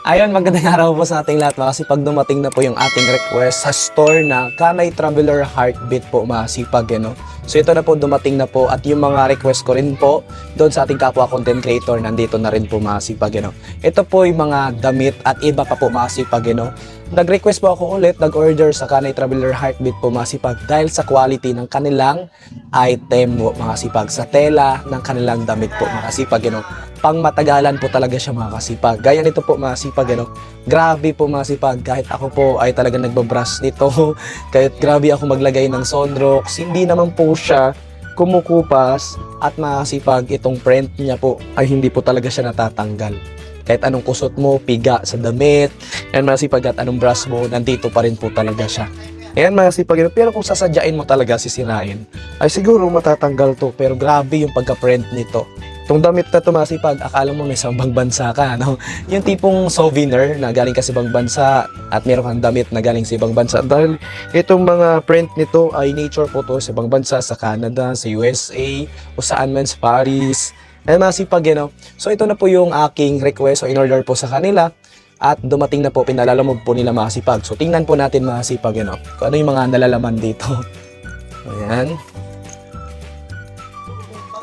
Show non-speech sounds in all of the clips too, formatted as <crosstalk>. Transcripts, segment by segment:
Ayun, magandang araw po sa ating lahat mga kasipag dumating na po yung ating request sa store na Kanay Traveler Heartbeat po mga sipag, eh, no? So ito na po dumating na po at yung mga request ko rin po doon sa ating kapwa content creator nandito na rin po mga sipag, eh, no? Ito po yung mga damit at iba pa po mga sipag, eh, no? Nag-request po ako ulit, nag-order sa Kanay Traveler Heartbeat po mga sipag dahil sa quality ng kanilang item po mga sipag, sa tela ng kanilang damit po mga sipag, you know. Pang matagalan po talaga siya mga kasipag. Gaya nito po mga sipag, know. Grabe po mga sipag, kahit ako po ay talaga nagbabrush nito, <laughs> kahit grabe ako maglagay ng sunrocks, hindi naman po siya kumukupas at makasipag itong print niya po ay hindi po talaga siya natatanggal kahit anong kusot mo, piga sa damit, yan mga sipag at anong brush mo, nandito pa rin po talaga siya. Ayan mga sipag, pero kung sasadyain mo talaga sisirain, ay siguro matatanggal to, pero grabe yung pagka-print nito. Itong damit na to mga sipag, akala mo may isang bang bansa ka, no? Yung tipong souvenir na galing ka sa ibang bansa at meron kang damit na galing sa ibang bansa. Dahil itong mga print nito ay nature po to sa ibang bansa, sa Canada, sa USA, o saan man sa Paris, ay mga sipag, you know. So ito na po yung aking request o in-order po sa kanila at dumating na po, pinalalamog po nila mga sipag. So tingnan po natin mga sipag, you know, kung ano yung mga nalalaman dito. <laughs> Ayan.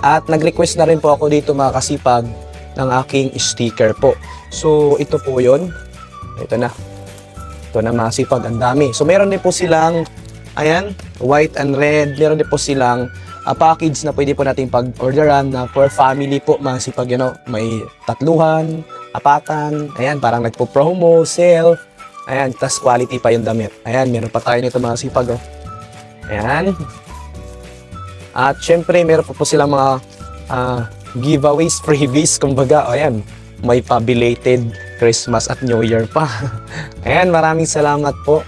At nag-request na rin po ako dito mga kasipag ng aking sticker po. So ito po yon Ito na. Ito na mga sipag, ang dami. So meron din po silang, ayan, white and red. Meron din po silang uh, package na pwede po natin pag-orderan na for family po mga sipag, you know, may tatluhan, apatan, ayan, parang nagpo-promo, sale, ayan, tas quality pa yung damit. Ayan, meron pa tayo nito mga sipag, oh. Ayan. At syempre, meron po po silang mga ah, giveaways, freebies, kumbaga, ayan, may pa-belated Christmas at New Year pa. <laughs> ayan, maraming salamat po.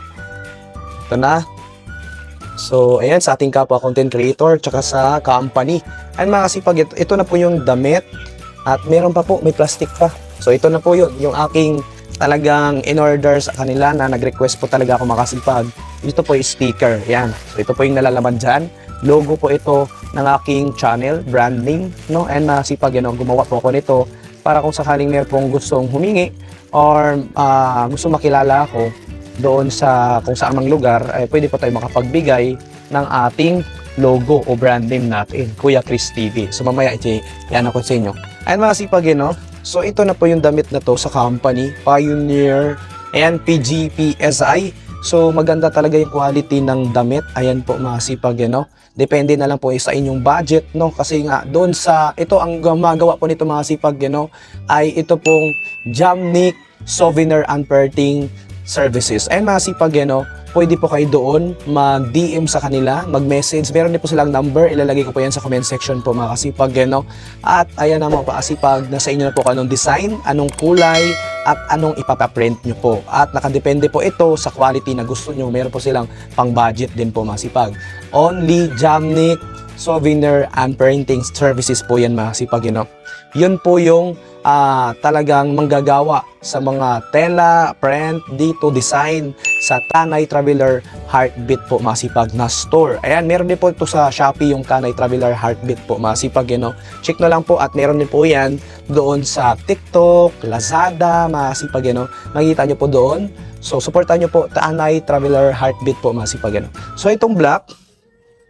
Ito na, So, ayan, sa ating kapwa content creator, tsaka sa company. Ayan mga kasipag, ito, ito na po yung damit. At meron pa po, may plastic pa. So, ito na po yun, yung aking talagang in-order sa kanila na nag-request po talaga ako makasipag. Ito po yung sticker, yan. So, ito po yung nalalaman dyan. Logo po ito ng aking channel, brand name, no? And masipag, yun, gumawa po ako nito para kung sakaling meron pong gustong humingi or ah, gusto makilala ako, doon sa kung saan mang lugar, ay pwede pa tayo makapagbigay ng ating logo o brand name natin, Kuya Chris TV. So mamaya, iti, yan ako sa inyo. Ayan mga sipag, no? So ito na po yung damit na to sa company, Pioneer and PGPSI. So maganda talaga yung quality ng damit. Ayan po mga sipag, no? Depende na lang po sa inyong budget, no? Kasi nga, doon sa, ito ang gumagawa po nito mga sipag, no? Ay ito pong Jamnik Souvenir Unperting services. And masipag yan, no, pwede po kayo doon mag-DM sa kanila, mag-message. Meron din po silang number, ilalagay ko po yan sa comment section po mga kasipag, yan, no. At ayan na mga pakasipag, nasa inyo na po anong design, anong kulay, at anong ipapaprint nyo po. At nakadepende po ito sa quality na gusto nyo. Meron po silang pang-budget din po masipag. Only Jamnik Souvenir and Printing Services po yan mga sipag, you know. Yun po yung ah, talagang manggagawa sa mga tela, print, dito, design sa Tanay Traveler Heartbeat po masipag na store. Ayan, meron din po ito sa Shopee yung Tanay Traveler Heartbeat po masipag, you know. Check na lang po at meron din po yan doon sa TikTok, Lazada, masipag, you know. Makikita nyo po doon. So, supportan nyo po Tanay Traveler Heartbeat po masipag, you know. So, itong black,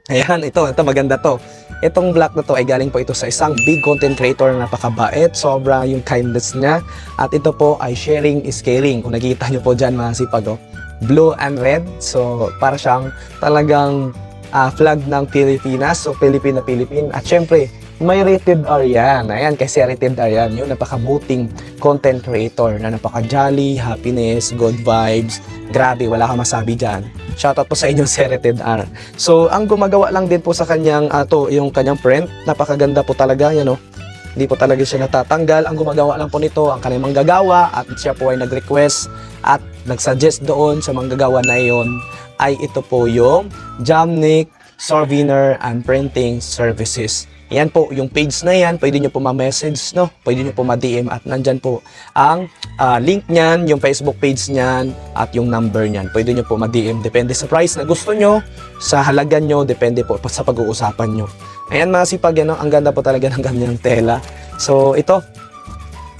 Ayan, ito, ito maganda to. Itong black na to ay galing po ito sa isang big content creator na napakabait. Sobra yung kindness niya. At ito po ay sharing is caring. Kung nakikita nyo po dyan mga sipag, oh. blue and red. So, para siyang talagang ah, flag ng Pilipinas. So, Pilipina, Pilipin. At syempre, may rated R yan. Ayan, kasi rated R yan. Yung napakabuting content creator na napaka-jolly, happiness, good vibes. Grabe, wala kang masabi dyan. Shoutout po sa inyong <laughs> si rated R. So, ang gumagawa lang din po sa kanyang, ato, yung kanyang print, napakaganda po talaga, yan o. Hindi po talaga siya natatanggal. Ang gumagawa lang po nito, ang kanyang manggagawa, at siya po ay nag-request at nag-suggest doon sa manggagawa na iyon, ay ito po yung Jamnik Souvenir and Printing Services. Yan po, yung page na yan, pwede nyo po ma-message, no? Pwede nyo po ma-DM at nandyan po ang ah, link niyan, yung Facebook page niyan, at yung number niyan. Pwede nyo po ma-DM. Depende sa price na gusto nyo, sa halaga nyo, depende po sa pag-uusapan nyo. Ayan mga sipag, yan, no? ang ganda po talaga ng kanyang tela. So, ito,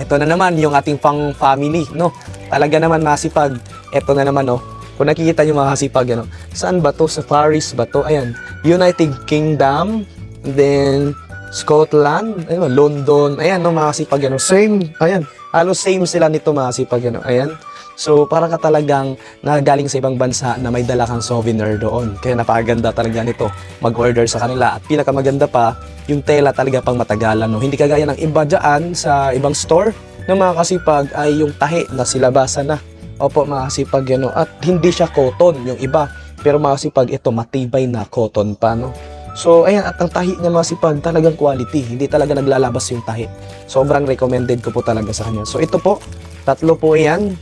ito na naman yung ating pang family, no? Talaga naman masipag. Ito na naman, no? Kung nakikita nyo mga kasipag, ano? Saan ba to? Sa Paris ba to? Ayan. United Kingdom. Then, Scotland. Ayun, London. Ayan, no, mga kasipag, ano? Same. Ayan. Halos same sila nito, mga kasipag, ano? Ayan. So, para ka talagang nagaling sa ibang bansa na may dala kang souvenir doon. Kaya napakaganda talaga nito mag-order sa kanila. At pinakamaganda pa, yung tela talaga pang matagalan. No? Hindi kagaya ng iba dyan sa ibang store ng mga kasipag ay yung tahi na silabasan na. Opo, mga kasipag yan. No? At hindi siya cotton yung iba. Pero mga kasipag, ito matibay na cotton pa. No? So, ayan, at ang tahi niya mga sipag, talagang quality. Hindi talaga naglalabas yung tahi. Sobrang recommended ko po talaga sa kanya. So, ito po, tatlo po yan.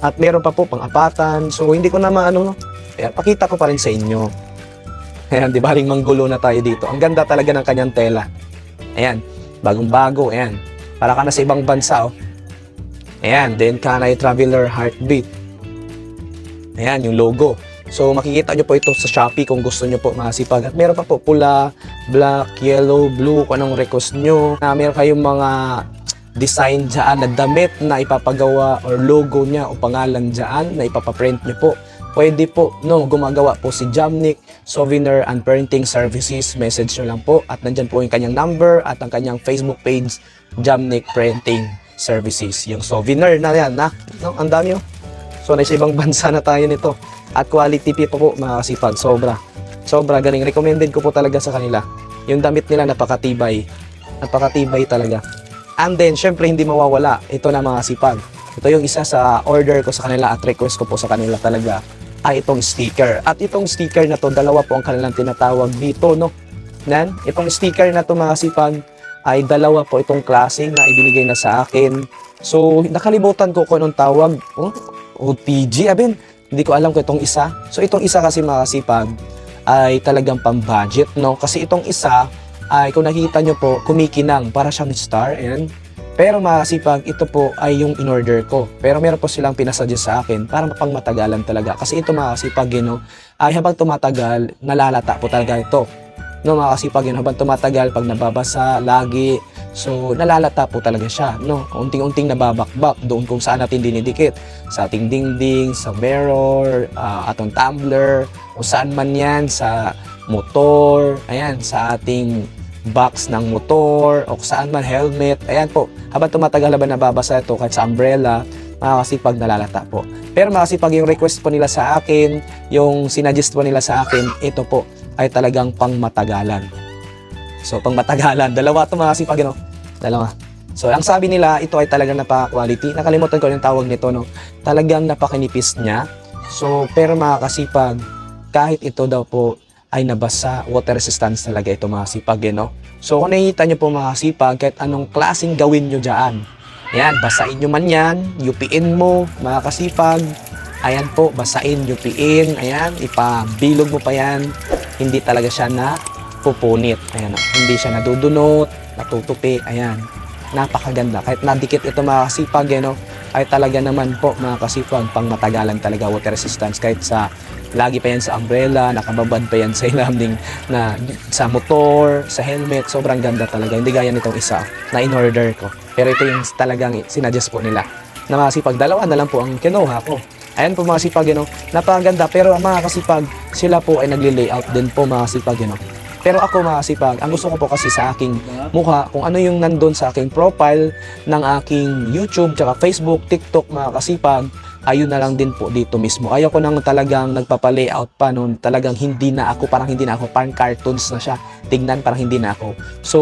At meron pa po pang apatan. So, hindi ko na maano, no? Kaya, pakita ko pa rin sa inyo. Ayan, di ba ring manggulo na tayo dito. Ang ganda talaga ng kanyang tela. Ayan, bagong-bago, ayan. Para ka na sa ibang bansa, oh. Ayan, then Kanay Traveler Heartbeat. Ayan, yung logo. So, makikita nyo po ito sa Shopee kung gusto nyo po masipag. At meron pa po pula, black, yellow, blue, kung anong request nyo. Na meron kayong mga design dyan na damit na ipapagawa or logo niya o pangalan dyan na ipapaprint nyo po. Pwede po, no, gumagawa po si Jamnik, Souvenir and Printing Services. Message nyo lang po at nandyan po yung kanyang number at ang kanyang Facebook page, Jamnik Printing Services. Yung souvenir na yan, na, no, ang dami oh. So, nasa ibang bansa na tayo nito. At quality pa po, mga kasipag, sobra. Sobra galing. Recommended ko po talaga sa kanila. Yung damit nila napakatibay. Napakatibay talaga. And then, syempre, hindi mawawala. Ito na mga sipag. Ito yung isa sa order ko sa kanila at request ko po sa kanila talaga ay itong sticker. At itong sticker na to, dalawa po ang kanilang tinatawag dito, no? Nan, itong sticker na to mga sipag ay dalawa po itong klase na ibinigay na sa akin. So, nakalimutan ko kung anong tawag. Oh, OTG, abin. Hindi ko alam kung itong isa. So, itong isa kasi mga sipag ay talagang pang-budget, no? Kasi itong isa ay kung nakita nyo po, kumikinang para siyang star. Ayan. Pero mga kasipag, ito po ay yung in-order ko. Pero meron po silang pinasuggest sa akin para pang matagalan talaga. Kasi ito mga kasipag, you know, ay habang tumatagal, nalalata po talaga ito. No, mga kasipag, yun, habang tumatagal, pag nababasa, lagi, so nalalata po talaga siya. No, unting-unting nababakbak doon kung saan natin dinidikit. Sa ating dingding, sa mirror, ah, atong tumbler, o saan man yan, sa motor, ayan, sa ating box ng motor o saan man helmet. Ayan po, habang tumatagal habang nababasa ito kahit sa umbrella, makakasipag nalalata po. Pero makakasipag yung request po nila sa akin, yung sinuggest po nila sa akin, ito po ay talagang pangmatagalan. So, pangmatagalan. Dalawa ito makakasipag, no? Dalawa. So, ang sabi nila, ito ay talagang napaka-quality. Nakalimutan ko yung tawag nito, no? Talagang napakinipis niya. So, pero makakasipag, kahit ito daw po ay nabasa, water resistance talaga ito mga sipag, eh, no? So, kung nakikita nyo po mga sipag, kahit anong klaseng gawin nyo dyan, Ayan, basain nyo man yan, yupiin mo, mga kasipag. Ayan po, basain, yupiin. Ayan, ipabilog mo pa yan. Hindi talaga siya na pupunit. Ayan, hindi siya nadudunot, natutupi. Ayan, napakaganda. Kahit nadikit ito mga kasipag, eh, no? ay talaga naman po mga kasipag, pang matagalan talaga water resistance. Kahit sa lagi pa yan sa umbrella, nakababad pa yan sa ilalim na sa motor, sa helmet, sobrang ganda talaga. Hindi gaya nitong isa na in-order ko. Pero ito yung talagang sinuggest po nila. Na mga sipag, dalawa na lang po ang kinuha ko. Ayan po mga sipag, you know, napakaganda. Pero mga kasipag, sila po ay nagli-layout din po mga sipag, you know. Pero ako mga sipag, ang gusto ko po kasi sa aking mukha, kung ano yung nandun sa aking profile ng aking YouTube, tsaka Facebook, TikTok, mga kasipag, ayun na lang din po dito mismo. Ayaw ko nang talagang nagpapa-layout pa noon. Talagang hindi na ako, parang hindi na ako, parang cartoons na siya. Tignan, parang hindi na ako. So,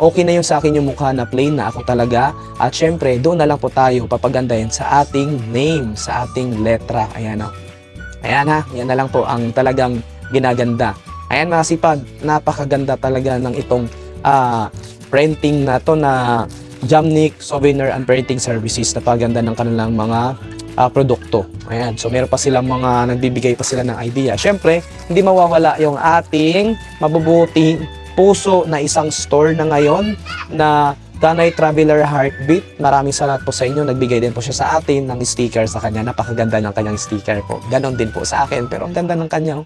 okay na yun sa akin yung mukha na plain na ako talaga. At syempre, doon na lang po tayo papagandahin sa ating name, sa ating letra. Ayan o. Ayan ha, yan na lang po ang talagang ginaganda. Ayan mga sipag, napakaganda talaga ng itong ah, printing na to na Jamnik Souvenir and Printing Services. Napaganda ng kanilang mga ah, produkto. Ayan, so meron pa silang mga nagbibigay pa sila ng idea. Syempre, hindi mawawala yung ating mabubuting puso na isang store na ngayon na Tanay Traveler Heartbeat. Maraming salamat po sa inyo. Nagbigay din po siya sa atin ng sticker sa kanya. Napakaganda ng kanyang sticker po. Ganon din po sa akin. Pero ang ganda ng kanyang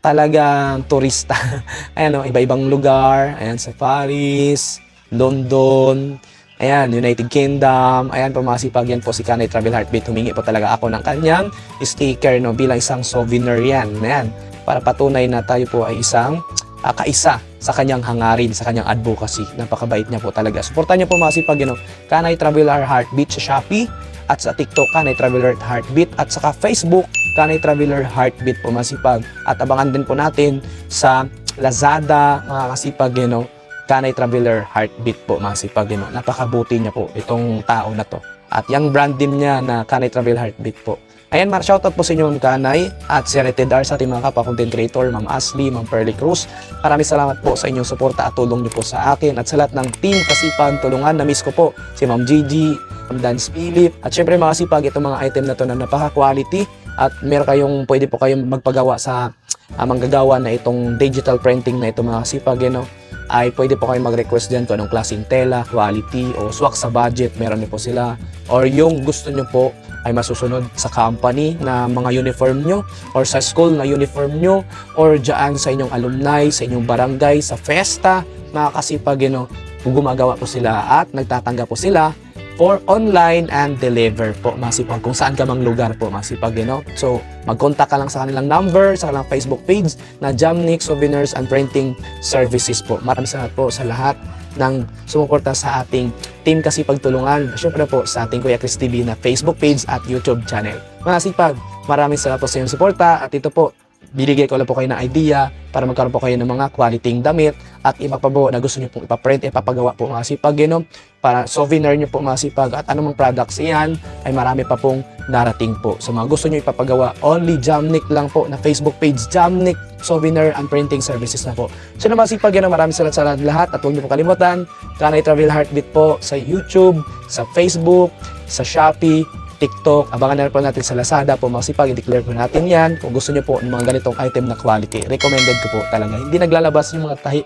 talagang turista. <laughs> Ayan o, iba-ibang lugar. Ayan, sa Paris, London, Ayan, United Kingdom. Ayan po mga sipag, yan po si Kanay Travel Heartbeat. Humingi po talaga ako ng kanyang sticker no, bilang isang souvenir yan. Ayan, para patunay na tayo po ay isang ah, kaisa sa kanyang hangarin, sa kanyang advocacy. Napakabait niya po talaga. Suportahan niyo po mga sipag, you Kanay Traveler Heartbeat sa Shopee at sa TikTok, Kanay Traveler Heartbeat at saka Facebook, Kanay Traveler Heartbeat po mga sipag. At abangan din po natin sa Lazada, mga kasipag, you know, Kanay Traveler Heartbeat po, mga sipag, know. Napakabuti niya po itong tao na to. At yung brand din niya na Kanay Travel Heartbeat po. Ayan, mar shoutout po sa inyo, Ma'am Kanay, at si Rated R sa ating mga kapwa-content creator, Ma'am Ashley, Ma'am Pearly Cruz. Maraming salamat po sa inyong suporta at tulong niyo po sa akin at sa lahat ng team Kasipag Tulungan. Na-miss ko po si Ma'am Gigi, Ma'am Dance Philip, at syempre mga kasipag, itong mga item na to na napaka-quality at meron kayong, pwede po kayong magpagawa sa uh, manggagawa na itong digital printing na ito mga kasipag, you know, ay pwede po kayong mag-request dyan kung anong klaseng tela, quality, o swak sa budget, meron din po sila. Or yung gusto nyo po ay masusunod sa company na mga uniform nyo, or sa school na uniform nyo, or dyan sa inyong alumni, sa inyong barangay, sa festa, mga kasipag, you know, gumagawa po sila at nagtatanggap po sila for online and deliver po masipag. Kung saan ka mang lugar po masipag you know? so mag-contact ka lang sa kanilang number sa kanilang Facebook page na Jamnik Souvenirs and Printing Services po. Maraming salamat po sa lahat ng sumuporta sa ating team kasi pagtulungan syempre po sa ating Kuya Chris TV na Facebook page at YouTube channel. Mga sipag maraming salamat po sa inyong suporta. At ito po binigay ko lang po kayo ng idea para magkaroon po kayo ng mga quality damit at iba pa na gusto nyo pong ipaprint, ipapagawa po mga sipag, yun, no? para souvenir nyo po mga sipag at anumang products yan ay marami pa pong darating po. So mga gusto nyo ipapagawa, only Jamnik lang po na Facebook page, Jamnik Souvenir and Printing Services na po. So na mga sipag, yun, maraming salamat sa lahat at huwag nyo po kalimutan, Kanay Travel Heartbeat po sa YouTube, sa Facebook, sa Shopee, TikTok. Abangan na po natin sa Lazada po mga sipag. I-declare po natin yan. Kung gusto nyo po ng mga ganitong item na quality, recommended ko po talaga. Hindi naglalabas yung mga tahi.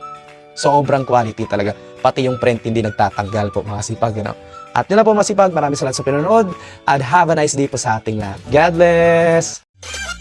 Sobrang quality talaga. Pati yung print hindi nagtatanggal po mga sipag. You know? At yun na po mga sipag. Maraming salamat sa pinanood. And have a nice day po sa ating lahat. God bless!